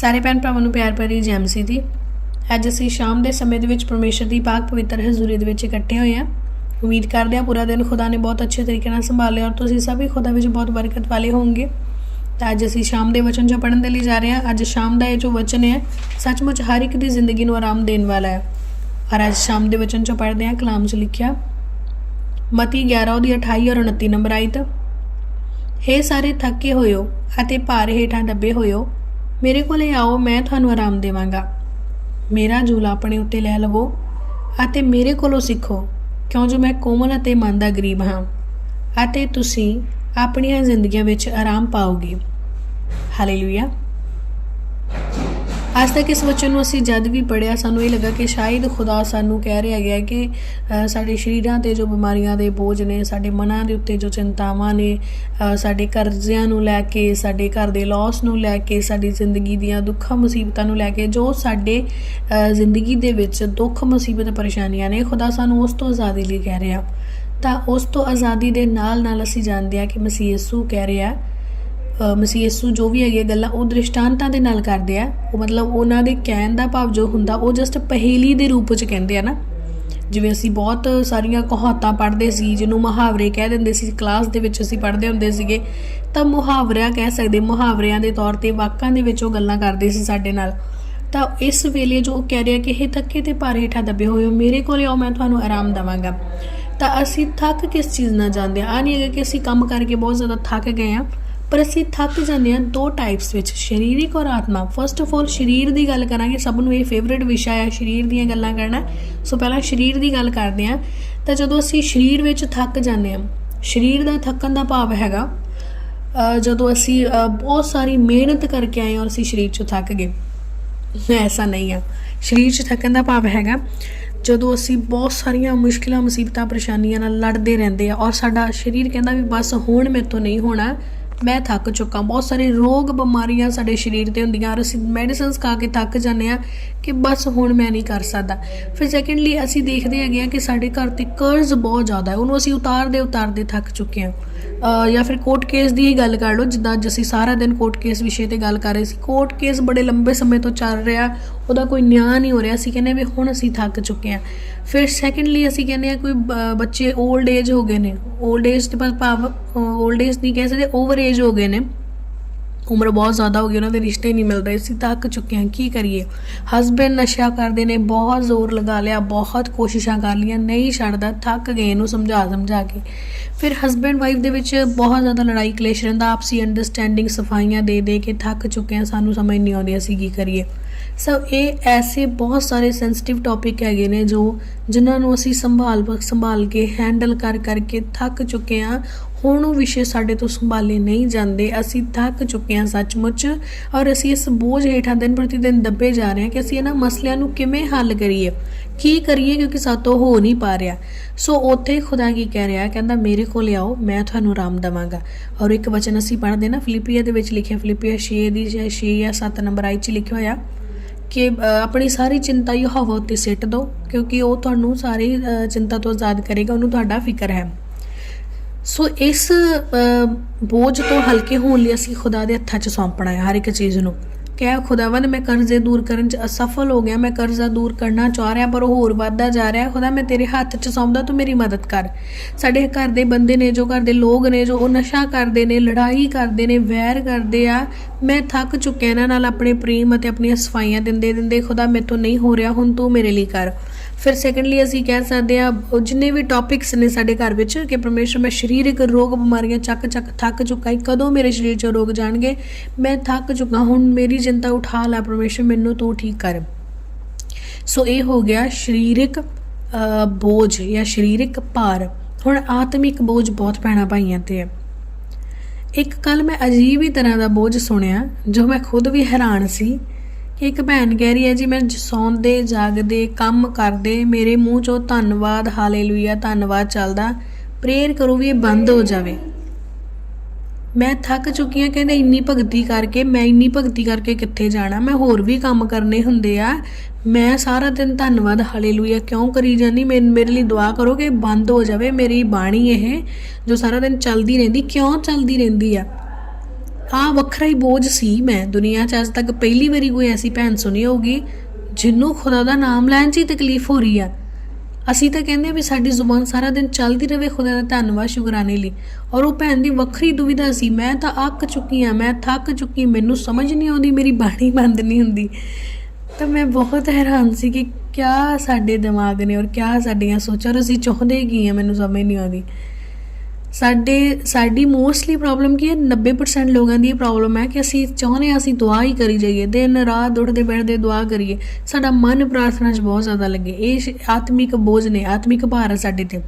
ਸਾਰੇ ਭੈਣ ਭਰਾਵਾਂ ਨੂੰ ਪਿਆਰ ਭਰੀ ਜੈ ਮਸੀਹ ਦੀ। ਅੱਜ ਅਸੀਂ ਸ਼ਾਮ ਦੇ ਸਮੇਂ ਦੇ ਵਿੱਚ ਪਰਮੇਸ਼ਰ ਦੀ ਪਾਕ ਪਵਿੱਤਰ ਹਜ਼ੂਰੀ ਦੇ ਵਿੱਚ ਇਕੱਠੇ ਹੋਏ ਹਾਂ। ਉਮੀਦ ਕਰਦੇ ਹਾਂ ਪੂਰਾ ਦਿਨ ਖੁਦਾ ਨੇ ਬਹੁਤ ਅੱਛੇ ਤਰੀਕੇ ਨਾਲ ਸੰਭਾਲਿਆ ਔਰ ਤੁਸੀਂ ਸਭ ਵੀ ਖੁਦਾ ਵਿੱਚ ਬਹੁਤ ਬਰਕਤ ਵਾਲੇ ਹੋਵੋਗੇ। ਤਾਂ ਅੱਜ ਅਸੀਂ ਸ਼ਾਮ ਦੇ ਵਚਨ ਜੋ ਪੜ੍ਹਨ ਦੇ ਲਈ ਜਾ ਰਹੇ ਹਾਂ, ਅੱਜ ਸ਼ਾਮ ਦਾ ਇਹ ਜੋ ਵਚਨ ਹੈ, ਸੱਚਮੁੱਚ ਹਰ ਇੱਕ ਦੀ ਜ਼ਿੰਦਗੀ ਨੂੰ ਆਰਾਮ ਦੇਣ ਵਾਲਾ ਹੈ। ਔਰ ਅੱਜ ਸ਼ਾਮ ਦੇ ਵਚਨ ਚੋਂ ਪੜ੍ਹਦੇ ਹਾਂ, ਕਲਾਮ 'ਚ ਲਿਖਿਆ, ਮਤੀ 11 ਉਹਦੀ 28 ਔਰ 29 ਨੰਬਰ ਆਇਤ, ਹੇ ਸਾਰੇ ਥੱਕੇ ਹੋਇਓ ਅਤੇ ਭਾਰ ਹੇਠਾਂ ਦੱਬੇ ਹੋਇਓ ਮੇਰੇ ਕੋਲੇ ਆਓ, ਮੈਂ ਤੁਹਾਨੂੰ ਆਰਾਮ ਦੇਵਾਂਗਾ। ਮੇਰਾ ਝੂਲਾ ਆਪਣੇ ਉੱਤੇ ਲੈ ਲਵੋ ਅਤੇ ਮੇਰੇ ਕੋਲੋਂ ਸਿੱਖੋ, ਕਿਉਂ ਜੋ ਮੈਂ ਕੋਮਲ ਅਤੇ ਮਨ ਦਾ ਗਰੀਬ ਹਾਂ ਅਤੇ ਤੁਸੀਂ ਆਪਣੀਆਂ ਜ਼ਿੰਦਗੀਆਂ ਵਿੱਚ ਆਰਾਮ ਪਾਓਗੇ। ਹਾਲੇਲੂਇਆ ਅੱਜ ਤੱਕ ਇਸ ਵਚਨ ਨੂੰ ਅਸੀਂ ਜਦ ਵੀ ਪੜਿਆ ਸਾਨੂੰ ਇਹ ਲੱਗਾ ਕਿ ਸ਼ਾਇਦ ਖੁਦਾ ਸਾਨੂੰ ਕਹਿ ਰਿਹਾ ਗਿਆ ਕਿ ਸਾਡੇ ਸ਼ਰੀਰਾਂ ਤੇ ਜੋ ਬਿਮਾਰੀਆਂ ਦੇ ਬੋਝ ਨੇ, ਸਾਡੇ ਮਨਾਂ ਦੇ ਉੱਤੇ ਜੋ ਚਿੰਤਾਵਾਂ ਨੇ ਸਾਡੇ ਕਰਜ਼ਿਆਂ ਨੂੰ ਲੈ ਕੇ, ਸਾਡੇ ਘਰ ਦੇ ਲਾਸ ਨੂੰ ਲੈ ਕੇ, ਸਾਡੀ ਜ਼ਿੰਦਗੀ ਦੀਆਂ ਦੁੱਖਾਂ, ਮੁਸੀਬਤਾਂ ਨੂੰ ਲੈ ਕੇ ਜੋ ਸਾਡੇ ਜ਼ਿੰਦਗੀ ਦੇ ਵਿੱਚ ਦੁੱਖ, ਮੁਸੀਬਤ, ਪਰੇਸ਼ਾਨੀਆਂ ਨੇ, ਖੁਦਾ ਸਾਨੂੰ ਉਸ ਤੋਂ ਆਜ਼ਾਦੀ ਲਈ ਕਹਿ ਰਿਹਾ। ਤਾਂ ਉਸ ਤੋਂ ਆਜ਼ਾਦੀ ਦੇ ਨਾਲ ਨਾਲ ਅਸੀਂ ਜਾਣਦੇ ਹਾਂ ਕਿ ਮਸੀਹ ਯਿਸੂ ਕਹਿ ਰਿਹਾ ਮਸੀਹ ਯਿਸੂ ਜੋ ਵੀ ਹੈਗੇ ਗੱਲਾਂ ਉਹ ਦ੍ਰਿਸ਼ਟਾਂਤਾਂ ਦੇ ਨਾਲ ਕਰਦੇ ਆ। ਉਹ ਮਤਲਬ ਉਹਨਾਂ ਦੇ ਕਹਿਣ ਦਾ ਭਾਵ ਜੋ ਹੁੰਦਾ, ਉਹ ਜਸਟ ਪਹੇਲੀ ਦੇ ਰੂਪ ਵਿੱਚ ਕਹਿੰਦੇ ਆ ਨਾ। ਜਿਵੇਂ ਅਸੀਂ ਬਹੁਤ ਸਾਰੀਆਂ ਕਹਾਵਤਾਂ ਪੜ੍ਹਦੇ ਸੀ, ਜਿਹਨੂੰ ਮੁਹਾਵਰੇ ਕਹਿ ਦਿੰਦੇ ਸੀ, ਕਲਾਸ ਦੇ ਵਿੱਚ ਅਸੀਂ ਪੜ੍ਹਦੇ ਹੁੰਦੇ ਸੀਗੇ, ਤਾਂ ਮੁਹਾਵਰਿਆਂ ਕਹਿ ਸਕਦੇ, ਮੁਹਾਵਰਿਆਂ ਦੇ ਤੌਰ ਤੇ ਵਾਕਾਂ ਦੇ ਵਿੱਚ ਉਹ ਗੱਲਾਂ ਕਰਦੇ ਸੀ ਸਾਡੇ ਨਾਲ। ਤਾਂ ਇਸ ਵੇਲੇ ਜੋ ਉਹ ਕਹਿ ਰਿਹਾ ਕਿ ਇਹ ਥੱਕੇ ਤੇ ਭਾਰ ਹੇਠਾਂ ਦੱਬੇ ਹੋਏ ਹੋ, ਮੇਰੇ ਕੋਲੇ ਆਓ, ਮੈਂ ਤੁਹਾਨੂੰ ਆਰਾਮ ਦਵਾਂਗਾ। ਤਾਂ ਅਸੀਂ ਥੱਕ ਕਿਸ ਚੀਜ਼ ਨਾਲ ਜਾਂਦੇ ਆ ਨਹੀਂ ਹੈਗਾ ਕਿ ਅਸੀਂ ਕੰਮ ਕਰਕੇ ਬਹੁਤ ਜ਼ਿਆਦਾ ਥੱਕ ਗਏ ਆ ਪਰ ਅਸੀਂ ਥੱਕ ਜਾਂਦੇ ਹਾਂ ਦੋ ਟਾਈਪਸ ਵਿੱਚ, ਸਰੀਰਕ ਔਰ ਆਤਮਾ। ਫਸਟ ਆਫ ਆਲ ਸਰੀਰ ਦੀ ਗੱਲ ਕਰਾਂਗੇ, ਸਭ ਨੂੰ ਇਹ ਫੇਵਰਿਟ ਵਿਸ਼ਾ ਹੈ ਸਰੀਰ ਦੀਆਂ ਗੱਲਾਂ ਕਰਨਾ। ਸੋ ਪਹਿਲਾਂ ਸਰੀਰ ਦੀ ਗੱਲ ਕਰਦੇ ਹਾਂ। ਤਾਂ ਜਦੋਂ ਅਸੀਂ ਸਰੀਰ ਵਿੱਚ ਥੱਕ ਜਾਂਦੇ ਹਾਂ, ਸਰੀਰ ਦਾ ਥੱਕਣ ਦਾ ਭਾਵ ਹੈਗਾ ਜਦੋਂ ਅਸੀਂ ਬਹੁਤ ਸਾਰੀ ਮਿਹਨਤ ਕਰਕੇ ਆਏ ਔਰ ਅਸੀਂ ਸਰੀਰ 'ਚੋਂ ਥੱਕ ਗਏ। ਐਸਾ ਨਹੀਂ ਆ ਸਰੀਰ 'ਚ ਥੱਕਣ ਦਾ ਭਾਵ ਹੈਗਾ, ਜਦੋਂ ਅਸੀਂ ਬਹੁਤ ਸਾਰੀਆਂ ਮੁਸ਼ਕਿਲਾਂ, ਮੁਸੀਬਤਾਂ, ਪਰੇਸ਼ਾਨੀਆਂ ਨਾਲ ਲੜਦੇ ਰਹਿੰਦੇ ਆ ਔਰ ਸਾਡਾ ਸਰੀਰ ਕਹਿੰਦਾ ਵੀ ਬਸ ਹੁਣ ਮੇਰੇ ਤੋਂ ਨਹੀਂ ਹੋਣਾ। ਮੈਂ ਥੱਕ ਚੁੱਕਾ ਬਹੁਤ ਸਾਰੇ ਰੋਗ ਬਿਮਾਰੀਆਂ ਸਾਡੇ ਸਰੀਰ ਤੇ ਹੁੰਦੀਆਂ। ਔਰ ਅਸੀਂ ਮੈਡੀਸਿਨਸ ਖਾ ਕੇ ਥੱਕ ਜਾਂਦੇ ਆ ਕਿ ਬਸ ਹੁਣ ਮੈਂ ਨਹੀਂ ਕਰ ਸਕਦਾ। ਫਿਰ ਸੈਕੰਡਲੀ ਅਸੀਂ ਦੇਖਦੇ ਹੈਗੇ ਆ ਕਿ ਸਾਡੇ ਘਰ ਤੇ ਕਰਜ਼ ਬਹੁਤ ਜ਼ਿਆਦਾ ਹੈ। ਉਹਨੂੰ ਅਸੀਂ ਉਤਾਰਦੇ ਉਤਾਰਦੇ ਥੱਕ ਚੁੱਕੇ ਆ ਜਾਂ ਫਿਰ ਕੋਰਟ ਕੇਸ ਦੀ ਹੀ ਗੱਲ ਕਰ ਲਓ, ਜਿੱਦਾਂ ਅੱਜ ਅਸੀਂ ਸਾਰਾ ਦਿਨ ਕੋਰਟ ਕੇਸ ਵਿਸ਼ੇ ਤੇ ਗੱਲ ਕਰ ਰਹੇ ਸੀ। ਕੋਰਟ ਕੇਸ ਬੜੇ ਲੰਬੇ ਸਮੇਂ ਤੋਂ ਚੱਲ ਰਿਹਾ, ਉਹਦਾ ਕੋਈ ਨਿਆਂ ਨਹੀਂ ਹੋ ਰਿਹਾ। ਸੀ ਕਹਿੰਦੇ ਵੀ ਹੁਣ ਅਸੀਂ ਥੱਕ ਚੁੱਕੇ ਆ ਫਿਰ ਸੈਕੰਡਲੀ ਅਸੀਂ ਕਹਿੰਦੇ ਆ ਕੋਈ ਬੱਚੇ 올ਡ ਏਜ ਹੋ ਗਏ ਨੇ। 올ਡ ਏਜ ਤੇ ਭਾਵ 올ਡ ਏਜ ਨਹੀਂ ਕਹਿ ਸਕਦੇ ਓਵਰ ਏਜ ਹੋ ਗਏ ਨੇ। ਉਮਰ ਬਹੁਤ ਜ਼ਿਆਦਾ ਹੋ ਗਈ, ਉਹਨਾਂ ਦੇ ਰਿਸ਼ਤੇ ਨਹੀਂ ਮਿਲ ਰਹੇ ਸੀ ਥੱਕ ਚੁੱਕੇ ਹਾਂ, ਕੀ ਕਰੀਏ? ਹਸਬੰਡ ਨਸ਼ਾ ਕਰਦੇ ਨੇ, ਬਹੁਤ ਜ਼ੋਰ ਲਗਾ ਲਿਆ, ਬਹੁਤ ਕੋਸ਼ਿਸ਼ਾਂ ਕਰ ਲਈਆਂ, ਨਹੀਂ ਛੱਡਦਾ, ਥੱਕ ਗਏ ਇਹਨੂੰ ਸਮਝਾ ਸਮਝਾ ਕੇ। ਫਿਰ ਹਸਬੰਡ ਵਾਈਫ ਦੇ ਵਿੱਚ ਬਹੁਤ ਜ਼ਿਆਦਾ ਲੜਾਈ ਕਲੇਸ਼ ਰਹਿੰਦਾ, ਆਪਸੀ ਅੰਡਰਸਟੈਂਡਿੰਗ ਸਫਾਈਆਂ ਦੇ ਦੇ ਕੇ ਥੱਕ ਚੁੱਕੇ ਹਾਂ, ਸਾਨੂੰ ਸਮਝ ਨਹੀਂ ਆਉਂਦੀ ਅਸੀਂ ਕੀ ਕਰੀਏ। ਸੋ ਇਹ ਐਸੇ ਬਹੁਤ ਸਾਰੇ ਸੈਂਸਿਟਿਵ ਟੌਪਿਕ ਹੈਗੇ ਨੇ ਜੋ ਜਿਨ੍ਹਾਂ ਨੂੰ ਅਸੀਂ ਸੰਭਾਲ ਸੰਭਾਲ ਕੇ ਹੈਂਡਲ ਕਰ, ਕਰਕੇ ਥੱਕ ਚੁੱਕੇ ਹਾਂ ਹੁਣ ਉਹ ਵਿਸ਼ੇ ਸਾਡੇ ਤੋਂ ਸੰਭਾਲੇ ਨਹੀਂ ਜਾਂਦੇ। ਅਸੀਂ ਥੱਕ ਚੁੱਕੇ ਹਾਂ ਸੱਚਮੁੱਚ ਔਰ ਅਸੀਂ ਇਸ ਬੋਝ ਹੇਠਾਂ ਦਿਨ ਪ੍ਰਤੀ ਦਿਨ ਦੱਬੇ ਜਾ ਰਹੇ ਹਾਂ ਕਿ ਅਸੀਂ ਇਹਨਾਂ ਮਸਲਿਆਂ ਨੂੰ ਕਿਵੇਂ ਹੱਲ ਕਰੀਏ, ਕੀ ਕਰੀਏ ਕਿਉਂਕਿ ਸਾਤੋਂ ਹੋ ਨਹੀਂ ਪਾ ਰਿਹਾ। ਸੋ ਉੱਥੇ ਖੁਦਾ ਕੀ ਕਹਿ ਰਿਹਾ, ਕਹਿੰਦਾ, ਮੇਰੇ ਕੋਲ ਆਓ, ਮੈਂ ਤੁਹਾਨੂੰ ਆਰਾਮ ਦਵਾਂਗਾ। ਔਰ ਇੱਕ ਵਚਨ ਅਸੀਂ ਪੜ੍ਹਦੇ ਨਾ, ਫਿਲਿਪੀਆ ਦੇ ਵਿੱਚ ਲਿਖਿਆ, ਫਿਲਿਪੀਆ 6 ਦੀ 6 ਜਾਂ 7 ਨੰਬਰ ਆਈ ਚ ਲਿਖਿਆ ਹੋਇਆ ਕਿ ਆਪਣੀ ਸਾਰੀ ਚਿੰਤਾ ਯਹੋਵਾ ਉੱਤੇ ਸਿੱਟ ਦਿਓ, ਕਿਉਂਕਿ ਉਹ ਤੁਹਾਨੂੰ ਸਾਰੀ ਚਿੰਤਾ ਤੋਂ ਆਜ਼ਾਦ ਕਰੇਗਾ, ਉਹਨੂੰ ਤੁਹਾਡਾ ਫਿਕਰ ਹੈ। ਸੋ ਇਸ ਬੋਝ ਤੋਂ ਹਲਕੇ ਹੋਣ ਲਈ ਅਸੀਂ ਖੁਦਾ ਦੇ ਹੱਥਾਂ 'ਚ ਸੌਂਪਣਾ ਹੈ, ਹਰ ਇੱਕ ਚੀਜ਼ ਨੂੰ। ਕਿ ਖੁਦਾਵੰਦ, ਮੈਂ ਕਰਜ਼ੇ ਦੂਰ ਕਰਨ 'ਚ ਅਸਫਲ ਹੋ ਗਿਆ, ਮੈਂ ਕਰਜ਼ਾ ਦੂਰ ਕਰਨਾ ਚਾਹ ਰਿਹਾ, ਪਰ ਉਹ ਹੋਰ ਵੱਧਦਾ ਜਾ ਰਿਹਾ। ਖੁਦਾ, ਮੈਂ ਤੇਰੇ ਹੱਥ 'ਚ ਸੌਂਪਦਾ, ਤੂੰ ਮੇਰੀ ਮਦਦ ਕਰ। ਸਾਡੇ ਘਰ ਦੇ ਬੰਦੇ ਨੇ, ਜੋ ਘਰ ਦੇ ਲੋਕ ਨੇ, ਜੋ ਉਹ ਨਸ਼ਾ ਕਰਦੇ ਨੇ, ਲੜਾਈ ਕਰਦੇ ਨੇ, ਵੈਰ ਕਰਦੇ ਆ, ਮੈਂ ਥੱਕ ਚੁੱਕਿਆ, ਇਹਨਾਂ ਨਾਲ ਆਪਣੇ ਪ੍ਰੇਮ ਅਤੇ ਆਪਣੀਆਂ ਸਫਾਈਆਂ ਦਿੰਦੇ ਦਿੰਦੇ ਖੁਦਾ ਮੇਤੋਂ ਨਹੀਂ ਹੋ ਰਿਹਾ, ਹੁਣ ਤੂੰ ਮੇਰੇ ਲਈ ਕਰ। ਫਿਰ ਸੈਕੰਡਲੀ ਅਸੀਂ ਕਹਿ ਸਕਦੇ ਆ ਜਿੰਨੇ ਵੀ ਟੌਪਿਕਸ ਨੇ ਸਾਡੇ ਘਰ ਵਿੱਚ ਕਿ ਪਰਮੇਸ਼ਰ ਮੈਂ ਸਰੀਰਕ ਰੋਗ ਬਿਮਾਰੀਆਂ ਚੱਕ ਚੱਕ ਥੱਕ ਚੁੱਕਾ ਈ ਕਦੋਂ ਮੇਰੇ ਸਰੀਰ 'ਚ ਰੋਗ ਜਾਣਗੇ, ਮੈਂ ਥੱਕ ਚੁੱਕਾ ਹੁਣ ਮੇਰੀ ਚਿੰਤਾ ਉਠਾ ਲੈ ਪਰਮੇਸ਼ਰ, ਮੈਨੂੰ ਤੂੰ ਠੀਕ ਕਰ। ਸੋ ਇਹ ਹੋ ਗਿਆ ਸਰੀਰਕ ਬੋਝ ਜਾਂ ਸਰੀਰਕ ਭਾਰ। ਹੁਣ ਆਤਮਿਕ ਬੋਝ ਬਹੁਤ ਪੈਣਾ ਭਾਈਆਂ ਤੇ ਹੈ। ਇੱਕ ਕੱਲ ਮੈਂ ਅਜੀਬ ਹੀ ਤਰ੍ਹਾਂ ਦਾ ਬੋਝ ਸੁਣਿਆ, ਜੋ ਮੈਂ ਖੁਦ ਵੀ ਹੈਰਾਨ ਸੀ ਇੱਕ ਭੈਣ ਕਹਿ ਰਹੀ ਹੈ, ਜੀ, ਮੈਂ ਸੌਂਦੇ, ਜਾਗਦੇ, ਕੰਮ ਕਰਦੇ, ਮੇਰੇ ਮੂੰਹ ਚੋਂ ਧੰਨਵਾਦ, ਹਾਲੇਲੂਇਆ, ਧੰਨਵਾਦ ਚੱਲਦਾ। ਪ੍ਰੇਅਰ ਕਰੋ ਵੀ ਇਹ ਬੰਦ ਹੋ ਜਾਵੇ। ਮੈਂ ਥੱਕ ਚੁੱਕੀ ਹਾਂ, ਕਹਿੰਦੇ, ਇੰਨੀ ਭਗਤੀ ਕਰਕੇ, ਮੈਂ ਇੰਨੀ ਭਗਤੀ ਕਰਕੇ ਕਿੱਥੇ ਜਾਣਾ? ਮੈਂ ਹੋਰ ਵੀ ਕੰਮ ਕਰਨੇ ਹੁੰਦੇ ਆ। ਮੈਂ ਸਾਰਾ ਦਿਨ ਧੰਨਵਾਦ, ਹਾਲੇਲੂਇਆ ਕਿਉਂ ਕਰੀ ਜਾਂਦੀ? ਮੇਰੇ ਮੇਰੇ ਲਈ ਦੁਆ ਕਰੋ ਕਿ ਇਹ ਬੰਦ ਹੋ ਜਾਵੇ, ਮੇਰੀ ਬਾਣੀ ਇਹ, ਜੋ ਸਾਰਾ ਦਿਨ ਚੱਲਦੀ ਰਹਿੰਦੀ, ਕਿਉਂ ਚੱਲਦੀ ਰਹਿੰਦੀ ਆ? ਆ ਵੱਖਰਾ ਹੀ ਬੋਝ ਸੀ ਮੈਂ। ਦੁਨੀਆ 'ਚ ਅੱਜ ਤੱਕ ਪਹਿਲੀ ਵਾਰੀ ਕੋਈ ਐਸੀ ਭੈਣ ਸੁਣੀ ਹੋਊਗੀ ਜਿਹਨੂੰ ਖੁਦਾ ਦਾ ਨਾਮ ਲੈਣ 'ਚ ਹੀ ਤਕਲੀਫ ਹੋ ਰਹੀ ਆ। ਅਸੀਂ ਤਾਂ ਕਹਿੰਦੇ ਆ ਵੀ ਸਾਡੀ ਜ਼ੁਬਾਨ ਸਾਰਾ ਦਿਨ ਚੱਲਦੀ ਰਹੇ ਖੁਦਾ ਦਾ ਧੰਨਵਾਦ ਸ਼ੁਕਰਾਨੇ ਲਈ। ਔਰ ਉਹ ਭੈਣ ਦੀ ਵੱਖਰੀ ਦੁਵਿਧਾ ਸੀ। ਮੈਂ ਤਾਂ ਅੱਕ ਚੁੱਕੀ ਆ ਮੈਂ ਥੱਕ ਚੁੱਕੀ ਮੈਨੂੰ ਸਮਝ ਨਹੀਂ ਆਉਂਦੀ, ਮੇਰੀ ਬਾਣੀ ਬੰਦ ਨਹੀਂ ਹੁੰਦੀ। ਤਾਂ ਮੈਂ ਬਹੁਤ ਹੈਰਾਨ ਸੀ ਕਿ ਕਿਆ ਸਾਡੇ ਦਿਮਾਗ ਨੇ ਔਰ ਕਿਆ ਸਾਡੀਆਂ ਸੋਚਾਂ। ਔਰ ਅਸੀਂ ਚਾਹੁੰਦੇ ਕੀ ਆ ਮੈਨੂੰ ਸਮਝ ਨਹੀਂ ਆਉਂਦੀ। ਸਾਡੇ, ਸਾਡੀ ਮੋਸਟਲੀ ਪ੍ਰੋਬਲਮ ਕੀ ਹੈ 90% ਲੋਕਾਂ ਦੀ ਇਹ ਪ੍ਰੋਬਲਮ ਹੈ ਕਿ ਅਸੀਂ ਚਾਹੁੰਦੇ ਹਾਂ ਅਸੀਂ ਦੁਆ ਹੀ ਕਰੀ ਜਾਈਏ, ਦਿਨ ਰਾਤ ਉੱਠਦੇ ਬੈਠਦੇ ਦੁਆ ਕਰੀਏ। ਸਾਡਾ ਮਨ ਪ੍ਰਾਰਥਨਾ 'ਚ ਬਹੁਤ ਜ਼ਿਆਦਾ ਲੱਗੇ। ਇਹ ਆਤਮਿਕ ਬੋਝ ਨੇ, ਆਤਮਿਕ ਭਾਰ ਹੈ ਸਾਡੇ ਤੇ।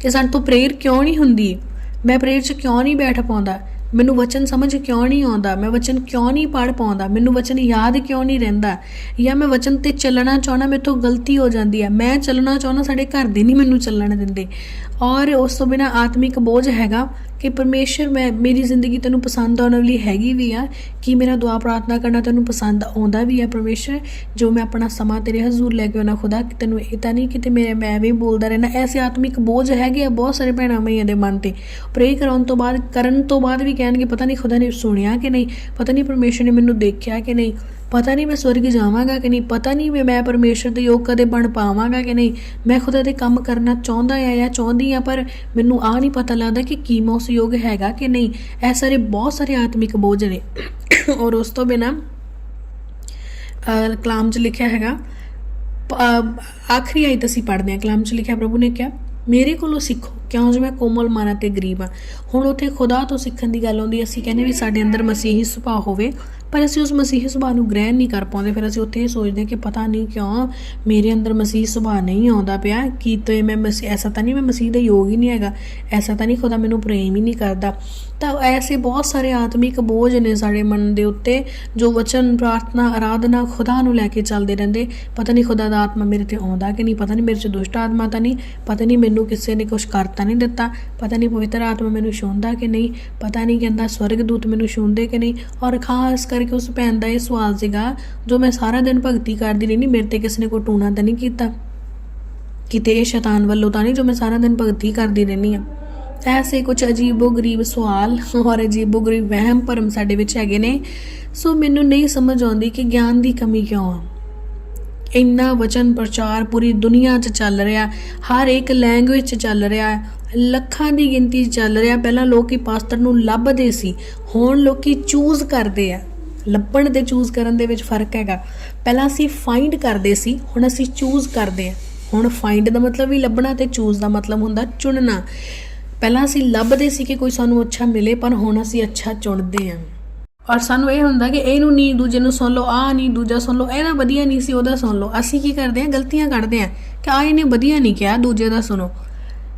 ਕਿ ਸਾਡੇ ਤੋਂ ਪ੍ਰੇਅਰ ਕਿਉਂ ਨਹੀਂ ਹੁੰਦੀ? ਮੈਂ ਪ੍ਰੇਅਰ 'ਚ ਕਿਉਂ ਨਹੀਂ ਬੈਠ ਪਾਉਂਦਾ? ਮੈਨੂੰ ਵਚਨ ਸਮਝ ਕਿਉਂ ਨਹੀਂ ਆਉਂਦਾ? ਮੈਂ ਵਚਨ ਕਿਉਂ ਨਹੀਂ ਪੜ ਪਾਉਂਦਾ? ਮੈਨੂੰ ਵਚਨ ਯਾਦ ਕਿਉਂ ਨਹੀਂ ਰਹਿੰਦਾ? ਜਾਂ ਮੈਂ ਵਚਨ ਤੇ ਚੱਲਣਾ ਚਾਹਣਾ ਮੇਰੇ ਤੋਂ ਗਲਤੀ ਹੋ ਜਾਂਦੀ ਹੈ। ਮੈਂ ਚੱਲਣਾ ਚਾਹਣਾ ਸਾਡੇ ਘਰ ਦੇ ਨਹੀਂ ਮੈਨੂੰ ਚੱਲਣ ਦਿੰਦੇ। ਔਰ ਉਸ ਤੋਂ ਬਿਨਾ ਆਤਮਿਕ ਬੋਝ ਹੈਗਾ। ਕਿ ਪਰਮੇਸ਼ਰ, ਮੈਂ, ਮੇਰੀ ਜ਼ਿੰਦਗੀ ਤੈਨੂੰ ਪਸੰਦ ਆਉਣ ਵਾਲੀ ਹੈਗੀ ਵੀ ਆ, ਕਿ ਮੇਰਾ ਦੁਆ ਪ੍ਰਾਰਥਨਾ ਕਰਨਾ ਤੈਨੂੰ ਪਸੰਦ ਆਉਂਦਾ ਵੀ ਆ ਪਰਮੇਸ਼ਰ? ਜੋ ਮੈਂ ਆਪਣਾ ਸਮਾਂ ਤੇਰੇ ਹਜ਼ੂਰ ਲੈ ਕੇ ਆਉਣਾ ਖੁਦਾ, ਕਿ ਤੈਨੂੰ ਇਹ ਤਾਂ ਨਹੀਂ ਕਿਤੇ ਮੈਂ ਮੈਂ ਵੀ ਬੋਲਦਾ ਰਹਿਣਾ। ਐਸੇ ਆਤਮਿਕ ਬੋਝ ਹੈਗੇ ਆ ਬਹੁਤ ਸਾਰੇ ਭੈਣਾਂ ਮਈਆਂ ਦੇ ਮਨ ਤੇ। ਪ੍ਰੇ ਕਰਾਉਣ ਤੋਂ ਬਾਅਦ, ਕਰਨ ਤੋਂ ਬਾਅਦ ਵੀ ਕਹਿਣਗੇ, ਪਤਾ ਨਹੀਂ ਖੁਦਾ ਨੇ ਸੁਣਿਆ ਕਿ ਨਹੀਂ? ਪਤਾ ਨਹੀਂ ਪਰਮੇਸ਼ਰ ਨੇ ਮੈਨੂੰ ਦੇਖਿਆ ਕਿ ਨਹੀਂ? ਪਤਾ ਨਹੀਂ ਮੈਂ ਸਵਰਗ ਜਾਵਾਂਗਾ ਕਿ ਨਹੀਂ, ਪਤਾ ਨਹੀਂ ਵੀ ਮੈਂ ਪਰਮੇਸ਼ਰ ਦੇ ਯੋਗ ਕਦੇ ਬਣ ਪਾਵਾਂਗਾ ਕਿ ਨਹੀਂ। ਮੈਂ ਖੁਦਾ ਦੇ ਕੰਮ ਕਰਨਾ ਚਾਹੁੰਦਾ ਆ ਜਾਂ ਚਾਹੁੰਦੀ ਆ, ਪਰ ਮੈਨੂੰ ਆ ਨਹੀਂ ਪਤਾ ਲੱਗਦਾ ਕਿ ਕੀ ਮੈਂ ਉਸ ਯੋਗ ਹੈਗਾ ਕਿ ਨਹੀਂ। ਇਹ ਸਾਰੇ ਬਹੁਤ ਸਾਰੇ ਆਤਮਿਕ ਬੋਝ ਨੇ। ਔਰ ਉਸ ਤੋਂ ਬਿਨਾ ਕਲਾਮ 'ਚ ਲਿਖਿਆ ਹੈਗਾ, ਪ- ਅਹ, ਆਖਰੀ ਆਇਤ ਅਸੀਂ ਪੜ੍ਹਦੇ ਹਾਂ। ਕਲਾਮ 'ਚ ਲਿਖਿਆ, ਪ੍ਰਭੂ ਨੇ ਕਿਹਾ, ਮੇਰੇ ਕੋਲੋਂ ਸਿੱਖੋ ਕਿਉਂ ਜੋ ਮੈਂ ਕੋਮਲ ਮਨ ਤੇ ਗਰੀਬ ਹਾਂ ਹੁਣ ਉੱਥੇ ਖੁਦਾ ਤੋਂ ਸਿੱਖਣ ਦੀ ਗੱਲ ਆਉਂਦੀ, ਅਸੀਂ ਕਹਿੰਦੇ ਵੀ ਸਾਡੇ ਅੰਦਰ ਮਸੀਹੀ ਸੁਭਾਅ ਹੋਵੇ, ਪਰ ਅਸੀਂ ਉਸ ਮਸੀਹੀ ਸੁਭਾਅ ਨੂੰ ਗ੍ਰਹਿਣ ਨਹੀਂ ਕਰ ਪਾਉਂਦੇ। ਫਿਰ ਅਸੀਂ ਉੱਥੇ ਇਹ ਸੋਚਦੇ ਕਿ ਪਤਾ ਨਹੀਂ ਕਿਉਂ ਮੇਰੇ ਅੰਦਰ ਮਸੀਹੀ ਸੁਭਾਅ ਨਹੀਂ ਆਉਂਦਾ ਪਿਆ। ਕੀ ਤੇ ਮੈਂ ਮਸੀਹ, ਐਸਾ ਤਾਂ ਨਹੀਂ ਮੈਂ ਮਸੀਹ ਦਾ ਯੋਗ ਹੀ ਨਹੀਂ ਹੈਗਾ। ਐਸਾ ਤਾਂ ਨਹੀਂ ਖੁਦਾ ਮੈਨੂੰ ਪ੍ਰੇਮ ਹੀ ਨਹੀਂ ਕਰਦਾ। ਤਾਂ ਐਸੇ ਬਹੁਤ ਸਾਰੇ ਆਤਮਿਕ ਬੋਝ ਨੇ ਸਾਡੇ ਮਨ ਦੇ ਉੱਤੇ, ਜੋ ਵਚਨ, ਪ੍ਰਾਰਥਨਾ ਆਰਾਧਨਾ ਖੁਦਾ ਨੂੰ ਲੈ ਕੇ ਚੱਲਦੇ ਰਹਿੰਦੇ। ਪਤਾ ਨਹੀਂ ਖੁਦਾ ਦਾ ਆਤਮਾ ਮੇਰੇ ਤੇ ਆਉਂਦਾ ਕਿ ਨਹੀਂ, ਪਤਾ ਨਹੀਂ ਮੇਰੇ ਚ ਦੁਸ਼ਟ ਆਤਮਾ ਤਾਂ ਨਹੀਂ, ਪਤਾ ਨਹੀਂ ਮੈਨੂੰ ਕਿਸੇ ਨੇ ਕੁਝ ਕਰਤਾ ਨਹੀਂ ਦਿੱਤਾ, ਪਤਾ ਨਹੀਂ ਪਵਿੱਤਰ ਆਤਮਾ ਮੈਨੂੰ ਛੂੰਹਦਾ ਕਿ ਨਹੀਂ, ਪਤਾ ਨਹੀਂ ਕਹਿੰਦਾ ਸਵਰਗ ਦੂਤ ਮੈਨੂੰ ਛੂੰਹਦੇ ਕਿ ਨਹੀਂ, ਔਰ ਖਾਸ ਕਰਕੇ ਉਸ ਭੈਣ ਦਾ ਇਹ ਸਵਾਲ ਸੀਗਾ, ਜੋ ਮੈਂ ਸਾਰਾ ਦਿਨ ਭਗਤੀ ਕਰਦੀ ਰਹਿੰਦੀ, ਮੇਰੇ ਤੇ ਕਿਸੇ ਨੇ ਕੋਈ ਟੂਣਾ ਤਾਂ ਨਹੀਂ ਕੀਤਾ। ਕਿਤੇ ਇਹ ਸ਼ੈਤਾਨ ਵੱਲੋਂ ਤਾਂ ਨਹੀਂ ਜੋ ਮੈਂ ਸਾਰਾ ਦਿਨ ਭਗਤੀ ਕਰਦੀ ਰਹਿੰਦੀ ਆ ਐਸੇ ਕੁਝ ਅਜੀਬੋ ਗਰੀਬ ਸਵਾਲ ਔਰ ਅਜੀਬੋ ਗਰੀਬ ਵਹਿਮ ਭਰਮ ਸਾਡੇ ਵਿੱਚ ਹੈਗੇ ਨੇ, ਸੋ ਮੈਨੂੰ ਨਹੀਂ ਸਮਝ ਆਉਂਦੀ ਕਿ ਗਿਆਨ ਦੀ ਕਮੀ ਕਿਉਂ ਆ। ਇੰਨਾ ਵਚਨ ਪ੍ਰਚਾਰ ਪੂਰੀ ਦੁਨੀਆ 'ਚ ਚੱਲ ਰਿਹਾ ਹਰ ਇੱਕ ਲੈਂਗੁਏਜ 'ਚ ਚੱਲ ਰਿਹਾ ਹੈ, ਲੱਖਾਂ ਦੀ ਗਿਣਤੀ 'ਚ ਚੱਲ ਰਿਹਾ ਪਹਿਲਾਂ ਲੋਕੀ ਪਾਸਟਰ ਨੂੰ ਲੱਭਦੇ ਸੀ, ਹੁਣ ਲੋਕੀ ਚੂਜ਼ ਕਰਦੇ ਆ। ਲੱਭਣ ਤੇ ਚੂਜ਼ ਕਰਨ ਦੇ ਵਿੱਚ ਫ਼ਰਕ ਹੈਗਾ। ਪਹਿਲਾਂ ਅਸੀਂ ਫਾਈਂਡ ਕਰਦੇ ਸੀ, ਹੁਣ ਅਸੀਂ ਚੂਜ਼ ਕਰਦੇ ਆ। ਹੁਣ ਫਾਈਂਡ ਦਾ ਮਤਲਬ ਵੀ ਲੱਭਣਾ ਤੇ ਚੂਜ਼ ਦਾ ਮਤਲਬ ਹੁੰਦਾ ਚੁਣਨਾ। ਪਹਿਲਾਂ ਅਸੀਂ ਲੱਭਦੇ ਸੀ ਕਿ ਕੋਈ ਸਾਨੂੰ ਅੱਛਾ ਮਿਲੇ, ਪਰ ਹੁਣ ਅਸੀਂ ਅੱਛਾ ਚੁਣਦੇ ਹਾਂ। ਔਰ ਸਾਨੂੰ ਇਹ ਹੁੰਦਾ ਕਿ ਇਹਨੂੰ ਨਹੀਂ ਦੂਜੇ ਨੂੰ ਸੁਣ ਲਓ ਆ ਨਹੀਂ ਦੂਜਾ ਸੁਣ ਲਓ ਇਹਦਾ ਵਧੀਆ ਨਹੀਂ ਸੀ, ਉਹਦਾ ਸੁਣ ਲਓ। ਅਸੀਂ ਕੀ ਕਰਦੇ ਹਾਂ? ਗਲਤੀਆਂ ਕੱਢਦੇ ਹਾਂ ਕਿ ਆ ਇਹਨੇ ਵਧੀਆ ਨਹੀਂ ਕਿਹਾ, ਦੂਜੇ ਦਾ ਸੁਣੋ।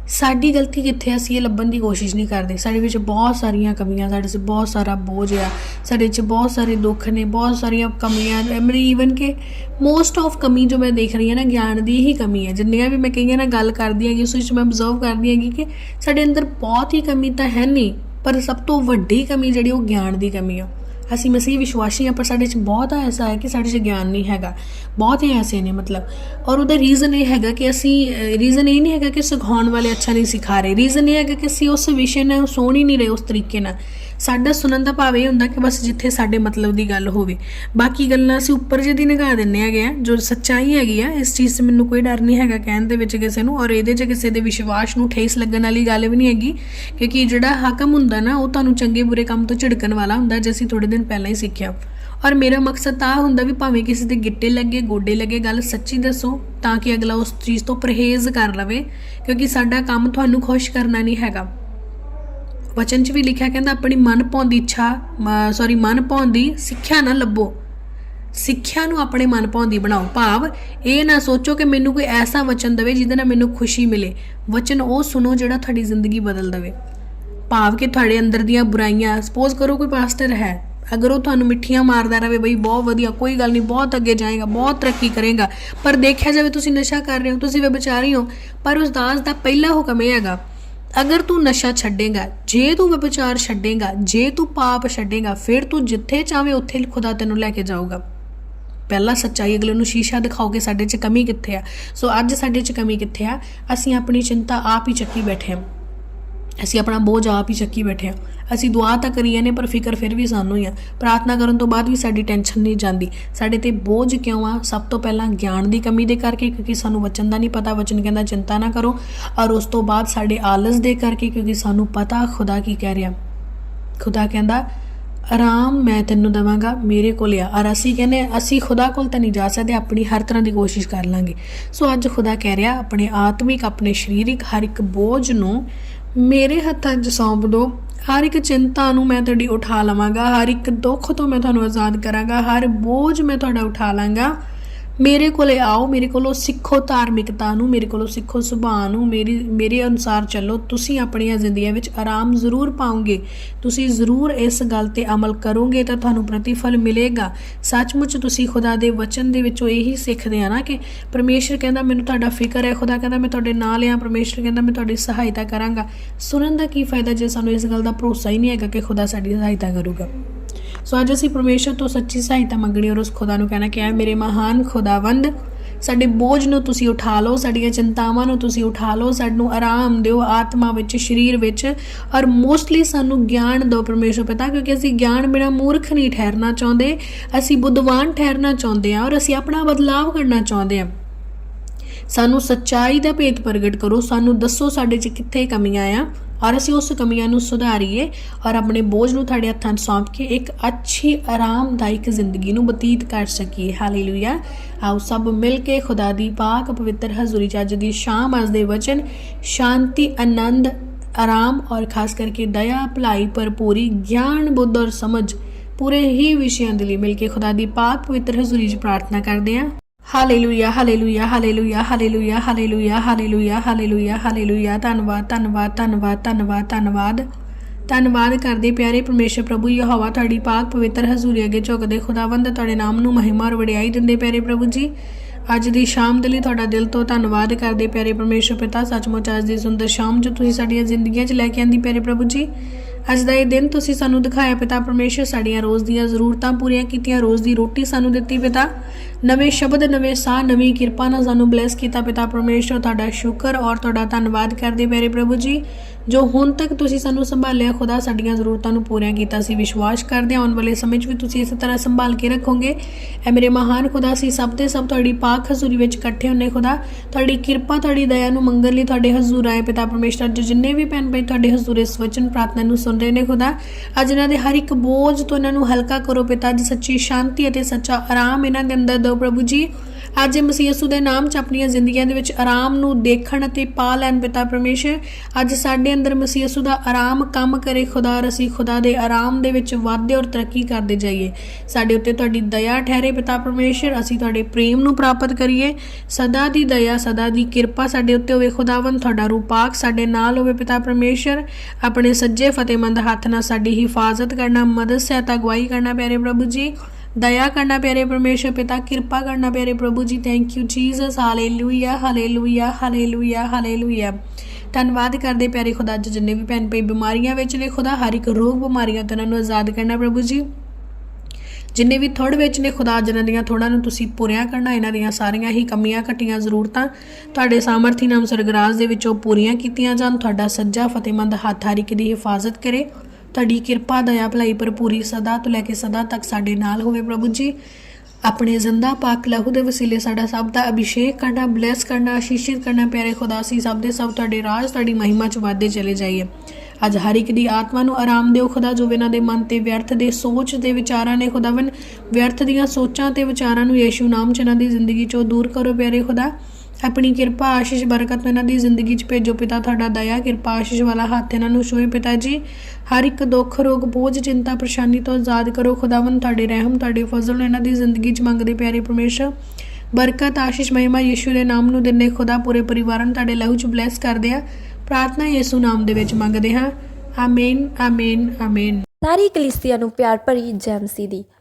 ਸਾਡੀ ਗਲਤੀ ਕਿੱਥੇ ਆ? ਅਸੀਂ ਇਹ ਲੱਭਣ ਦੀ ਕੋਸ਼ਿਸ਼ ਨਹੀਂ ਕਰਦੇ। ਸਾਡੇ ਵਿੱਚ ਬਹੁਤ ਸਾਰੀਆਂ ਕਮੀਆਂ, ਸਾਡੇ 'ਚ ਬਹੁਤ ਸਾਰਾ ਬੋਝ ਆ, ਸਾਡੇ 'ਚ ਬਹੁਤ ਸਾਰੇ ਦੁੱਖ ਨੇ, ਬਹੁਤ ਸਾਰੀਆਂ ਕਮੀਆਂ ਮੇਰੀ ਈਵਨ ਕਿ ਮੋਸਟ ਆਫ ਕਮੀ ਜੋ ਮੈਂ ਦੇਖ ਰਹੀ ਹਾਂ ਨਾ, ਗਿਆਨ ਦੀ ਹੀ ਕਮੀ ਹੈ। ਜਿੰਨੀਆਂ ਵੀ ਮੈਂ ਕਈਆਂ ਨਾਲ ਗੱਲ ਕਰਦੀ ਹਾਂ ਉਸ ਵਿੱਚ ਮੈਂ ਅਬਜ਼ਰਵ ਕਰਦੀ ਹਾਂ ਕਿ ਸਾਡੇ ਅੰਦਰ ਬਹੁਤ ਹੀ ਕਮੀ ਤਾਂ ਹੈ ਨਹੀਂ ਪਰ ਸਭ ਤੋਂ ਵੱਡੀ ਕਮੀ ਜਿਹੜੀ ਉਹ ਗਿਆਨ ਦੀ ਕਮੀ ਆ। ਅਸੀਂ ਮਸੀਹ ਵਿਸ਼ਵਾਸੀ ਹਾਂ ਪਰ ਸਾਡੇ 'ਚ ਬਹੁਤ ਐਸਾ ਹੈ ਕਿ ਸਾਡੇ 'ਚ ਗਿਆਨ ਨਹੀਂ ਹੈਗਾ। ਬਹੁਤ ਹੀ ਐਸੇ ਨੇ ਮਤਲਬ। ਔਰ ਉਹਦਾ ਰੀਜ਼ਨ ਇਹ ਹੈਗਾ ਕਿ ਅਸੀਂ ਰੀਜ਼ਨ ਇਹ ਨਹੀਂ ਹੈਗਾ ਕਿ ਸਿਖਾਉਣ ਵਾਲੇ ਅੱਛਾ ਨਹੀਂ ਸਿਖਾ ਰਹੇ। ਰੀਜ਼ਨ ਇਹ ਹੈਗਾ ਕਿ ਅਸੀਂ ਉਸ ਵਿਸ਼ੇ ਨੂੰ ਸੁਣ ਹੀ ਨਹੀਂ ਰਹੇ ਉਸ ਤਰੀਕੇ ਨਾਲ। ਸਾਡਾ ਸੁਣਨ ਦਾ ਭਾਵ ਇਹ ਹੁੰਦਾ ਕਿ ਬਸ ਜਿੱਥੇ ਸਾਡੇ ਮਤਲਬ ਦੀ ਗੱਲ ਹੋਵੇ। ਬਾਕੀ ਗੱਲਾਂ ਅਸੀਂ ਉੱਪਰ ਜਿਹੇ ਦੀ ਨਿਗਾਹ ਦਿੰਨੇ ਹੈਗੇ ਆ, ਜੋ ਸੱਚਾਈ ਹੈਗੀ ਆ, ਇਸ ਚੀਜ਼ 'ਚ ਮੈਨੂੰ ਕੋਈ ਡਰ ਨਹੀਂ ਹੈਗਾ ਕਹਿਣ ਦੇ ਵਿੱਚ ਕਿਸੇ ਨੂੰ, ਔਰ ਇਹਦੇ 'ਚ ਕਿਸੇ ਦੇ ਵਿਸ਼ਵਾਸ ਨੂੰ ਠੇਸ ਲੱਗਣ ਵਾਲੀ ਗੱਲ ਵੀ ਨਹੀਂ ਹੈਗੀ, ਕਿਉਂਕਿ ਜਿਹੜਾ ਹਾਕਮ ਹੁੰਦਾ ਨਾ, ਉਹ ਤੁਹਾਨੂੰ ਚੰਗੇ ਬੁਰੇ ਕੰਮ ਤੋਂ ਝਿੜਕਣ ਵਾਲਾ ਹੁੰਦਾ ਜਿਵੇਂ ਅਸੀਂ ਥੋੜੇ ਦਿਨ ਪਹਿਲਾਂ ਹੀ ਸਿੱਖਿਆ। ਔਰ ਮੇਰਾ ਮਕਸਦ ਤਾਂ ਹੁੰਦਾ ਵੀ ਭਾਵੇਂ ਕਿਸੇ ਦੇ ਗਿੱਟੇ ਲੱਗੇ, ਗੋਡੇ ਲੱਗੇ, ਗੱਲ ਸੱਚੀ ਦੱਸੋ, ਤਾਂ ਕਿ ਅਗਲਾ ਉਸ ਚੀਜ਼ ਤੋਂ ਪਰਹੇਜ਼ ਕਰ ਲਵੇ, ਕਿਉਂਕਿ ਸਾਡਾ ਕੰਮ ਤੁਹਾਨੂੰ ਖੁਸ਼ ਕਰਨਾ ਨਹੀਂ ਹੈਗਾ। ਵਚਨ 'ਚ ਵੀ ਲਿਖਿਆ ਕਹਿੰਦਾ, ਆਪਣੀ ਮਨ ਪਾਉਂਦੀ ਇੱਛਾ ਸੌਰੀ ਮਨ ਪਾਉਂਦੀ ਸਿੱਖਿਆ ਨਾ ਲੱਭੋ। ਸਿੱਖਿਆ ਨੂੰ ਆਪਣੇ ਮਨ ਪਾਉਂਦੀ ਬਣਾਓ। ਭਾਵ ਇਹ ਨਾ ਸੋਚੋ ਕਿ ਮੈਨੂੰ ਕੋਈ ਐਸਾ ਵਚਨ ਦੇਵੇ ਜਿਹਦੇ ਨਾਲ ਮੈਨੂੰ ਖੁਸ਼ੀ ਮਿਲੇ। ਵਚਨ ਉਹ ਸੁਣੋ ਜਿਹੜਾ ਤੁਹਾਡੀ ਜ਼ਿੰਦਗੀ ਬਦਲ ਦੇਵੇ। ਭਾਵ ਕਿ ਤੁਹਾਡੇ ਅੰਦਰ ਦੀਆਂ ਬੁਰਾਈਆਂ ਸਪੋਜ਼ ਕਰੋ ਕੋਈ ਪਾਸਟਰ ਹੈ। ਅਗਰ ਉਹ ਤੁਹਾਨੂੰ ਮਿੱਠੀਆਂ ਮਾਰਦਾ ਰਹੇ, ਬਈ ਬਹੁਤ ਵਧੀਆ, ਕੋਈ ਗੱਲ ਨਹੀਂ, ਬਹੁਤ ਅੱਗੇ ਜਾਏਗਾ, ਬਹੁਤ ਤਰੱਕੀ ਕਰੇਗਾ। ਪਰ ਦੇਖਿਆ ਜਾਵੇ ਤੁਸੀਂ ਨਸ਼ਾ ਕਰ ਰਹੇ ਹੋ, ਤੁਸੀਂ ਵਿਚਾਰੀ ਹੋ, ਪਰ ਉਸ ਦਾਸ ਦਾ ਪਹਿਲਾ ਹੁਕਮ ਇਹ ਹੈਗਾ ਅਗਰ ਤੂੰ ਨਸ਼ਾ ਛੱਡੇਗਾ, ਜੇ ਤੂੰ ਵਿਚਾਰ ਛੱਡੇਗਾ, ਜੇ ਤੂੰ ਪਾਪ ਛੱਡੇਗਾ, ਫਿਰ ਤੂੰ ਜਿੱਥੇ ਚਾਵੇਂ ਉੱਥੇ ਖੁਦਾ ਤੈਨੂੰ ਲੈ ਕੇ ਜਾਊਗਾ। ਪਹਿਲਾ ਸੱਚਾਈ ਅਗਲੇ ਨੂੰ ਸ਼ੀਸ਼ਾ ਦਿਖਾਓਗੇ, ਸਾਡੇ 'ਚ ਕਮੀ ਕਿੱਥੇ ਆ? ਸੋ ਅੱਜ ਸਾਡੇ 'ਚ ਕਮੀ ਕਿੱਥੇ ਆ? ਅਸੀਂ ਆਪਣੀ ਚਿੰਤਾ ਆਪ ਹੀ ਚੱਕੀ ਬੈਠੇ ਹਾਂ। ਅਸੀਂ ਆਪਣਾ ਬੋਝ ਆਪ ਹੀ ਚੱਕੀ ਬੈਠੇ ਆ ਅਸੀਂ ਦੁਆ ਤਾਂ ਕਰੀਏ ਨੇ, ਪਰ ਫਿਕਰ ਫਿਰ ਵੀ ਸਾਨੂੰ ਹੀ ਆ। ਪ੍ਰਾਰਥਨਾ ਕਰਨ ਤੋਂ ਬਾਅਦ ਵੀ ਸਾਡੀ ਟੈਨਸ਼ਨ ਨਹੀਂ ਜਾਂਦੀ। ਸਾਡੇ ਤੇ ਬੋਝ ਕਿਉਂ ਆ? ਸਭ ਤੋਂ ਪਹਿਲਾਂ ਗਿਆਨ ਦੀ ਕਮੀ ਦੇ ਕਰਕੇ, ਕਿਉਂਕਿ ਸਾਨੂੰ ਵਚਨ ਦਾ ਨਹੀਂ ਪਤਾ। ਵਚਨ ਕਹਿੰਦਾ, ਚਿੰਤਾ ਨਾ ਕਰੋ। ਔਰ ਉਸ ਤੋਂ ਬਾਅਦ ਸਾਡੇ ਆਲਸ ਦੇ ਕਰਕੇ, ਕਿਉਂਕਿ ਸਾਨੂੰ ਪਤਾ ਖੁਦਾ ਕੀ ਕਹਿ ਰਿਹਾ। ਖੁਦਾ ਕਹਿੰਦਾ, ਆਰਾਮ ਮੈਂ ਤੈਨੂੰ ਦਵਾਂਗਾ, ਮੇਰੇ ਕੋਲ ਆ। ਔਰ ਅਸੀਂ ਕਹਿੰਦੇ ਅਸੀਂ ਖੁਦਾ ਕੋਲ ਤਾਂ ਨਹੀਂ ਜਾ ਸਕਦੇ, ਆਪਣੀ ਹਰ ਤਰ੍ਹਾਂ ਦੀ ਕੋਸ਼ਿਸ਼ ਕਰ ਲਾਂਗੇ। ਸੋ ਅੱਜ ਖੁਦਾ ਕਹਿ ਰਿਹਾ, ਆਪਣੇ ਆਤਮਿਕ, ਆਪਣੇ ਸਰੀਰਿਕ ਹਰ ਇੱਕ ਬੋਝ ਨੂੰ ਮੇਰੇ ਹੱਥਾਂ 'ਚ ਸੌਂਪ ਦਿਓ ਹਰ ਇੱਕ ਚਿੰਤਾ ਨੂੰ ਮੈਂ ਤੁਹਾਡੀ ਉਠਾ ਲਵਾਂਗਾ। ਹਰ ਇੱਕ ਦੁੱਖ ਤੋਂ ਮੈਂ ਤੁਹਾਨੂੰ ਆਜ਼ਾਦ ਕਰਾਂਗਾ। ਹਰ ਬੋਝ ਮੈਂ ਤੁਹਾਡਾ ਉਠਾ ਲਾਂਗਾ। ਮੇਰੇ ਕੋਲੇ ਆਓ, ਮੇਰੇ ਕੋਲੋਂ ਸਿੱਖੋ ਧਾਰਮਿਕਤਾ ਨੂੰ, ਮੇਰੇ ਕੋਲੋਂ ਸਿੱਖੋ ਸੁਭਾਅ ਨੂੰ, ਮੇਰੀ, ਮੇਰੇ ਅਨੁਸਾਰ ਚੱਲੋ, ਤੁਸੀਂ ਆਪਣੀਆਂ ਜ਼ਿੰਦਗੀਆਂ ਵਿੱਚ ਆਰਾਮ ਜ਼ਰੂਰ ਪਾਓਗੇ। ਤੁਸੀਂ ਜ਼ਰੂਰ ਇਸ ਗੱਲ ਤੇ ਅਮਲ ਕਰੋਗੇ ਤਾਂ ਤੁਹਾਨੂੰ ਪ੍ਰਤੀਫਲ ਮਿਲੇਗਾ। ਸੱਚਮੁੱਚ ਤੁਸੀਂ ਖੁਦਾ ਦੇ ਵਚਨ ਦੇ ਵਿੱਚੋਂ ਇਹੀ ਸਿੱਖਦੇ ਆ ਨਾ ਕਿ ਪਰਮੇਸ਼ਰ ਕਹਿੰਦਾ, ਮੈਨੂੰ ਤੁਹਾਡਾ ਫਿਕਰ ਹੈ, ਖੁਦਾ ਕਹਿੰਦਾ, ਮੈਂ ਤੁਹਾਡੇ ਨਾਲ ਆ, ਪਰਮੇਸ਼ਰ ਕਹਿੰਦਾ, ਮੈਂ ਤੁਹਾਡੀ ਸਹਾਇਤਾ ਕਰਾਂਗਾ। ਸੁਣਨ ਦਾ ਕੀ ਫਾਇਦਾ ਜੇ ਸਾਨੂੰ ਇਸ ਗੱਲ ਦਾ ਭਰੋਸਾ ਹੀ ਨਹੀਂ ਹੈਗਾ ਕਿ ਖੁਦਾ ਸਾਡੀ ਸਹਾਇਤਾ ਕਰੂਗਾ? ਸੋ ਅੱਜ ਅਸੀਂ ਪਰਮੇਸ਼ਰ ਤੋਂ ਸੱਚੀ ਸਹਾਇਤਾ ਮੰਗਣੀ ਔਰ ਉਸ ਖੁਦਾ ਨੂੰ ਕਹਿਣਾ ਕਿ ਐ ਮੇਰੇ ਮਹਾਨ ਖੁਦਾਵੰਦ, ਸਾਡੇ ਬੋਝ ਨੂੰ ਤੁਸੀਂ ਉਠਾ ਲਓ, ਸਾਡੀਆਂ ਚਿੰਤਾਵਾਂ ਨੂੰ ਤੁਸੀਂ ਉਠਾ ਲਓ, ਸਾਨੂੰ ਆਰਾਮ ਦਿਓ, ਆਤਮਾ ਵਿੱਚ, ਸਰੀਰ ਵਿੱਚ ਔਰ ਮੋਸਟਲੀ ਸਾਨੂੰ ਗਿਆਨ ਦਿਓ ਪਰਮੇਸ਼ਰ ਪਿਤਾ, ਕਿਉਂਕਿ ਅਸੀਂ ਗਿਆਨ ਬਿਨਾ ਮੂਰਖ ਨਹੀਂ ਠਹਿਰਨਾ ਚਾਹੁੰਦੇ, ਅਸੀਂ ਬੁੱਧਵਾਨ ਠਹਿਰਨਾ ਚਾਹੁੰਦੇ ਹਾਂ ਔਰ ਅਸੀਂ ਆਪਣਾ ਬਦਲਾਵ ਕਰਨਾ ਚਾਹੁੰਦੇ ਹਾਂ। ਸਾਨੂੰ ਸੱਚਾਈ ਦਾ ਭੇਦ ਪ੍ਰਗਟ ਕਰੋ, ਸਾਨੂੰ ਦੱਸੋ ਸਾਡੇ 'ਚ ਕਿੱਥੇ ਕਮੀਆਂ ਆ। ਔਰ ਅਸੀਂ ਉਸ ਕਮੀਆਂ ਨੂੰ ਸੁਧਾਰੀਏ ਔਰ ਆਪਣੇ ਬੋਝ ਨੂੰ ਤੁਹਾਡੇ ਹੱਥਾਂ 'ਚ ਸੌਂਪ ਕੇ ਇੱਕ ਅੱਛੀ, ਆਰਾਮਦਾਇਕ ਜ਼ਿੰਦਗੀ ਨੂੰ ਬਤੀਤ ਕਰ ਸਕੀਏ। ਹਾਲੇਲੂਇਆ ਆਓ ਸਭ ਮਿਲ ਕੇ ਖੁਦਾ ਦੀ ਪਾਕ ਪਵਿੱਤਰ ਹਜ਼ੂਰੀ 'ਚ ਅੱਜ ਦੀ ਸ਼ਾਮ, ਅੱਜ ਦੇ ਵਚਨ ਸ਼ਾਂਤੀ, ਆਨੰਦ, ਆਰਾਮ ਔਰ ਖਾਸ ਕਰਕੇ ਦਇਆ, ਭਲਾਈ, ਭਰਪੂਰੀ, ਗਿਆਨ, ਬੁੱਧ ਔਰ ਸਮਝ ਪੂਰੇ ਹੀ ਵਿਸ਼ਿਆਂ ਦੇ ਲਈ ਮਿਲ ਕੇ ਖੁਦਾ ਦੀ ਪਾਕ ਪਵਿੱਤਰ ਹਜ਼ੂਰੀ 'ਚ ਪ੍ਰਾਰਥਨਾ ਕਰਦੇ ਹਾਂ। Hallelujah hallelujah hallelujah hallelujah hallelujah hallelujah hallelujah hallelujah ਧੰਨਵਾਦ ਧੰਨਵਾਦ ਧੰਨਵਾਦ ਧੰਨਵਾਦ ਧੰਨਵਾਦ। ਧੰਨਵਾਦ ਕਰਦੇ ਪਿਆਰੇ ਪਰਮੇਸ਼ਰ ਪ੍ਰਭੂ ਯਹੋਵਾ, ਤੁਹਾਡੀ ਪਾਕ ਪਵਿੱਤਰ ਹਜ਼ੂਰੀ ਅੱਗੇ ਝੁਕਦੇ ਖੁਦਾਵੰਦ, ਤੁਹਾਡੇ ਨਾਮ ਨੂੰ ਮਹਿਮਾ ਔਰ ਵਡਿਆਈ ਦਿੰਦੇ ਪਿਆਰੇ ਪ੍ਰਭੂ ਜੀ। ਅੱਜ ਦੀ ਸ਼ਾਮ ਦੇ ਲਈ ਤੁਹਾਡਾ ਦਿਲ ਤੋਂ ਧੰਨਵਾਦ ਕਰਦੇ ਪਿਆਰੇ ਪਰਮੇਸ਼ਰ ਪਿਤਾ, ਸੱਚਮੁੱਚ ਅੱਜ ਦੀ ਸੁੰਦਰ ਸ਼ਾਮ ਜੋ ਤੁਸੀਂ ਸਾਡੀਆਂ ਜ਼ਿੰਦਗੀਆਂ 'ਚ ਲੈ ਕੇ ਆਂਦੀ ਪਿਆਰੇ ਪ੍ਰਭੂ ਜੀ। ਅੱਜ ਦਾ ਇਹ ਦਿਨ ਤੁਸੀਂ ਸਾਨੂੰ ਦਿਖਾਇਆ ਪਿਤਾ ਪਰਮੇਸ਼ਰ ਸਾਡੀਆਂ ਰੋਜ਼ ਦੀਆਂ ਜ਼ਰੂਰਤਾਂ ਪੂਰੀਆਂ ਕੀਤੀਆਂ, ਰੋਜ਼ ਦੀ ਰੋਟੀ ਸਾਨੂੰ ਦਿੱਤੀ ਪਿਤਾ। ਨਵੇਂ ਸ਼ਬਦ, ਨਵੇਂ ਸਾਹ, ਨਵੀਂ ਕਿਰਪਾ ਨਾਲ ਸਾਨੂੰ ਬਲੇਸ ਕੀਤਾ ਪਿਤਾ ਪਰਮੇਸ਼ਰ। ਤੁਹਾਡਾ ਸ਼ੁਕਰ ਔਰ ਤੁਹਾਡਾ ਧੰਨਵਾਦ ਕਰਦੇ ਪਿਆਰੇ ਪ੍ਰਭੂ ਜੀ। ਜੋ ਹੁਣ ਤੱਕ ਤੁਸੀਂ ਸਾਨੂੰ ਸੰਭਾਲਿਆ, ਖੁਦਾ ਸਾਡੀਆਂ ਜ਼ਰੂਰਤਾਂ ਨੂੰ ਪੂਰੀਆਂ ਕੀਤਾ ਸੀ, ਵਿਸ਼ਵਾਸ ਕਰਦੇ ਹਾਂ, ਆਉਣ ਵਾਲੇ ਸਮੇਂ 'ਚ ਵੀ ਤੁਸੀਂ ਇਸੇ ਤਰ੍ਹਾਂ ਸੰਭਾਲ ਕੇ ਰੱਖੋਗੇ। ਐ ਮੇਰੇ ਮਹਾਨ ਖੁਦਾ ਸੀ, ਸਭ ਦੇ ਸਭ ਤੁਹਾਡੀ ਪਾਕ ਹਜ਼ੂਰੀ ਵਿੱਚ ਇਕੱਠੇ ਹੁੰਨੇ ਖੁਦਾ। ਤੁਹਾਡੀ ਕਿਰਪਾ, ਤੁਹਾਡੀ ਦਇਆ ਨੂੰ ਮੰਗਣ ਲਈ ਤੁਹਾਡੇ ਹਜ਼ੂਰ ਆਏ ਪਿਤਾ ਪਰਮੇਸ਼ਰ ਅੱਜ ਜਿੰਨੇ ਵੀ ਭੈਣ ਭਾਈ ਤੁਹਾਡੇ ਹਜ਼ੂਰ ਇਸ ਵਚਨ ਪ੍ਰਾਰਥਨਾ ਨੂੰ ਸੁਣ ਰਹੇ ਨੇ ਖੁਦਾ, ਅੱਜ ਇਹਨਾਂ ਦੇ ਹਰ ਇੱਕ ਬੋਝ ਤੋਂ ਇਹਨਾਂ ਨੂੰ ਹਲਕਾ ਕਰੋ ਪਿਤਾ ਜੀ ਸੱਚੀ ਸ਼ਾਂਤੀ ਅਤੇ ਸੱਚਾ ਆਰਾਮ ਇਹਨਾਂ ਦੇ ਅੰਦਰ ਦਿਓ ਪ੍ਰਭੂ ਜੀ। ਅੱਜ ਮਸੀਹ ਯਿਸੂ ਦੇ ਨਾਮ 'ਚ ਆਪਣੀਆਂ ਜ਼ਿੰਦਗੀਆਂ ਦੇ ਵਿੱਚ ਆਰਾਮ ਨੂੰ ਦੇਖਣ ਅਤੇ ਪਾ ਲੈਣ ਪਿਤਾ ਪਰਮੇਸ਼ਰ, ਅੱਜ ਸਾਡੇ ਅੰਦਰ ਮਸੀਹ ਯਿਸੂ ਦਾ ਆਰਾਮ ਕੰਮ ਕਰੇ ਖੁਦਾ, ਔਰ ਅਸੀਂ ਖੁਦਾ ਦੇ ਆਰਾਮ ਦੇ ਵਿੱਚ ਵਾਧੇ ਔਰ ਤਰੱਕੀ ਕਰਦੇ ਜਾਈਏ। ਸਾਡੇ ਉੱਤੇ ਤੁਹਾਡੀ ਦਇਆ ਠਹਿਰੇ ਪਿਤਾ ਪਰਮੇਸ਼ਰ, ਅਸੀਂ ਤੁਹਾਡੇ ਪ੍ਰੇਮ ਨੂੰ ਪ੍ਰਾਪਤ ਕਰੀਏ। ਸਦਾ ਦੀ ਦਇਆ, ਸਦਾ ਦੀ ਕਿਰਪਾ ਸਾਡੇ ਉੱਤੇ ਹੋਵੇ ਖੁਦਾਵੰਦ, ਤੁਹਾਡਾ ਰੂਪਾਕ ਸਾਡੇ ਨਾਲ ਹੋਵੇ ਪਿਤਾ ਪਰਮੇਸ਼ਰ। ਆਪਣੇ ਸੱਜੇ ਫਤਿਹਮੰਦ ਹੱਥ ਨਾਲ ਸਾਡੀ ਹਿਫਾਜ਼ਤ ਕਰਨਾ, ਮਦਦ, ਸਹਾਇਤਾ, ਅਗਵਾਈ ਕਰਨਾ, ਪਿਆਰੇ ਪ੍ਰਭੂ ਜੀ। ਦਇਆ ਕਰਨਾ ਪਿਆਰੇ ਪਰਮੇਸ਼ਰ ਪਿਤਾ, ਕਿਰਪਾ ਕਰਨਾ ਪਿਆਰੇ ਪ੍ਰਭੂ ਜੀ thank you Jesus hallelujah hallelujah hallelujah hallelujah ਧੰਨਵਾਦ ਕਰਦੇ ਪਿਆਰੇ ਖੁਦਾ ਅੱਜ ਜਿੰਨੇ ਵੀ ਭੈਣ ਭਾਈ ਬਿਮਾਰੀਆਂ ਵਿੱਚ ਨੇ, ਖੁਦਾ ਹਰ ਇੱਕ ਰੋਗ ਬਿਮਾਰੀਆਂ ਤੋਂ ਇਹਨਾਂ ਨੂੰ ਆਜ਼ਾਦ ਕਰਨਾ ਪ੍ਰਭੂ ਜੀ। ਜਿੰਨੇ ਵੀ ਥੋੜ ਵਿੱਚ ਨੇ ਖੁਦਾ, ਜਿਨ੍ਹਾਂ ਦੀਆਂ ਥੋੜਾਂ ਨੂੰ ਤੁਸੀਂ ਪੂਰੀਆਂ ਕਰਨਾ, ਇਹਨਾਂ ਦੀਆਂ ਸਾਰੀਆਂ ਹੀ ਕਮੀਆਂ, ਘਟੀਆਂ ਜ਼ਰੂਰਤਾਂ, ਤੁਹਾਡੇ ਸਾਮਰਥੀ ਨਾਮ ਸਰਗਰਾਜ ਦੇ ਵਿੱਚੋਂ ਪੂਰੀਆਂ ਕੀਤੀਆਂ ਜਾਣ, ਤੁਹਾਡਾ ਸੱਜਾ ਫਤਿਹਮੰਦ ਹੱਥ ਹਰ ਇੱਕ ਦੀ ਹਿਫਾਜ਼ਤ ਕਰੇ। ਤੁਹਾਡੀ ਕਿਰਪਾ, ਦਇਆ, ਭਲਾਈ ਭਰਪੂਰੀ ਸਦਾ ਤੋਂ ਲੈ ਕੇ ਸਦਾ ਤੱਕ ਸਾਡੇ ਨਾਲ ਹੋਵੇ ਪ੍ਰਭੂ ਜੀ। ਆਪਣੇ ਜ਼ਿੰਦਾ ਪਾਕ ਲਹੂ ਦੇ ਵਸੀਲੇ ਸਾਡਾ ਸਭ ਦਾ ਅਭਿਸ਼ੇਕ ਕਰਨਾ ਬਲੇਸ ਕਰਨਾ, ਆਸ਼ੀਸ਼ਿਤ ਕਰਨਾ, ਪਿਆਰੇ ਖੁਦਾ ਸੀ ਸਭ ਦੇ ਸਭ ਤੁਹਾਡੇ ਰਾਜ, ਤੁਹਾਡੀ ਮਹਿਮਾ ਚ ਵਾਧੇ ਚਲੇ ਜਾਈਏ। ਅੱਜ ਹਰ ਇੱਕ ਦੀ ਆਤਮਾ ਨੂੰ ਆਰਾਮ ਦਿਓ ਖੁਦਾ, ਜੋ ਇਹਨਾਂ ਦੇ ਮਨ ਤੇ ਵਿਅਰਥ ਦੇ ਸੋਚ ਦੇ ਵਿਚਾਰਾਂ ਨੇ ਖੁਦਾਵਨ ਵਿਅਰਥ ਦੀਆਂ ਸੋਚਾਂ ਤੇ ਵਿਚਾਰਾਂ ਨੂੰ ਯੀਸ਼ੂ ਨਾਮ ਚ ਇਹਨਾਂ ਦੀ ਜ਼ਿੰਦਗੀ ਚੋਂ ਦੂਰ ਕਰੋ, ਪਿਆਰੇ ਖੁਦਾ। ਆਪਣੀ ਕਿਰਪਾ ਆਸ਼ੀਸ਼ ਬਰਕਤ ਨੂੰ ਇਹਨਾਂ ਦੀ ਜ਼ਿੰਦਗੀ 'ਚ ਭੇਜੋ ਪਿਤਾ ਤੁਹਾਡਾ ਦਇਆ, ਕਿਰਪਾ ਆਸ਼ੀਸ਼ ਵਾਲਾ ਹੱਥ ਇਹਨਾਂ ਨੂੰ ਛੋਏ ਪਿਤਾ ਜੀ। ਹਰ ਇੱਕ ਦੁੱਖ, ਰੋਗ, ਬੋਝ, ਚਿੰਤਾ, ਪਰੇਸ਼ਾਨੀ ਤੋਂ ਆਜ਼ਾਦ ਕਰੋ। ਖੁਦਾਵੰ ਤੁਹਾਡੇ ਰਹਿਮ, ਤੁਹਾਡੇ ਫਜ਼ਲ ਇਹਨਾਂ ਦੀ ਜ਼ਿੰਦਗੀ 'ਚ ਮੰਗਦੇ ਪਿਆਰੇ ਪਰਮੇਸ਼ਰ। ਬਰਕਤ, ਆਸ਼ੀਸ਼, ਮਹਿਮਾ ਯੀਸ਼ੂ ਦੇ ਨਾਮ ਨੂੰ ਦਿੰਦੇ ਖੁਦਾ, ਪੂਰੇ ਪਰਿਵਾਰ ਨੂੰ ਤੁਹਾਡੇ ਲਹੂ 'ਚ ਬਲੇਸ ਕਰਦੇ ਆ। ਪ੍ਰਾਰਥਨਾ ਯੀਸ਼ੂ ਨਾਮ ਦੇ ਵਿੱਚ ਮੰਗਦੇ ਹਾਂ। ਆਮੀਨ ਆਮੀਨ ਆਮੀਨ। ਸਾਰੀ ਕਲੀਸਿਆ ਨੂੰ ਪਿਆਰ ਭਰੀ ਜੈ ਦੀ